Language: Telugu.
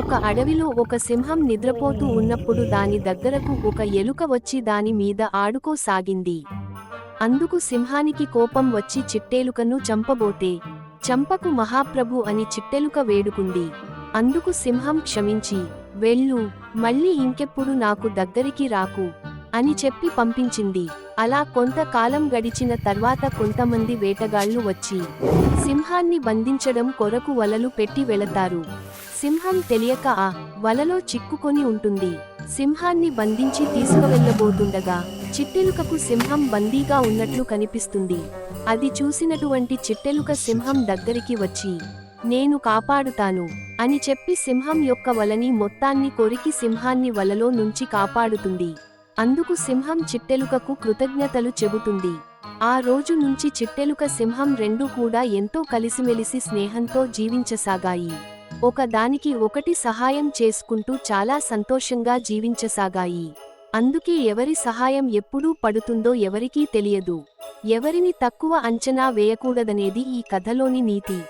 ఒక అడవిలో ఒక సింహం నిద్రపోతూ ఉన్నప్పుడు దాని దగ్గరకు ఒక ఎలుక వచ్చి దాని మీద ఆడుకోసాగింది. అందుకు సింహానికి కోపం వచ్చి చిట్టేలుకను చంపబోతే చంపకు మహాప్రభు అని చిట్టెలుక వేడుకుంది. అందుకు సింహం క్షమించి వెళ్ళు మళ్ళీ ఇంకెప్పుడు నాకు దగ్గరికి రాకు. అని చెప్పి పంపించింది. అలా కొంతకాలం గడిచిన తర్వాత కొంతమంది వేటగాళ్ళు వచ్చి సింహాన్ని బంధించడం కొరకు వలలు పెట్టి వెళతారు. సింహం తెలియక ఆ వలలో చిక్కుకొని ఉంటుంది. సింహాన్ని బంధించి తీసుకువెళ్ళబోతుండగా చిట్టెలుకకు సింహం బందీగా ఉన్నట్లు కనిపిస్తుంది. అది చూసినటువంటి చిట్టెలుక సింహం దగ్గరికి వచ్చి నేను కాపాడుతాను అని చెప్పి సింహం యొక్క వలని మొత్తాన్ని కొరికి సింహాన్ని వలలో నుంచి కాపాడుతుంది. అందుకు సింహం చిట్టెలుకకు కృతజ్ఞతలు చెబుతుంది. ఆ రోజు నుంచి చిట్టెలుక సింహం రెండూ కూడా ఎంతో కలిసిమెలిసి స్నేహంతో జీవించసాగాయి. ఒకదానికి ఒకటి సహాయం చేసుకుంటూ చాలా సంతోషంగా జీవించసాగాయి. అందుకే ఎవరి సహాయం ఎప్పుడూ పడుతుందో ఎవరికీ తెలియదు. ఎవరిని తక్కువ అంచనా వేయకూడదనేది ఈ కథలోని నీతి.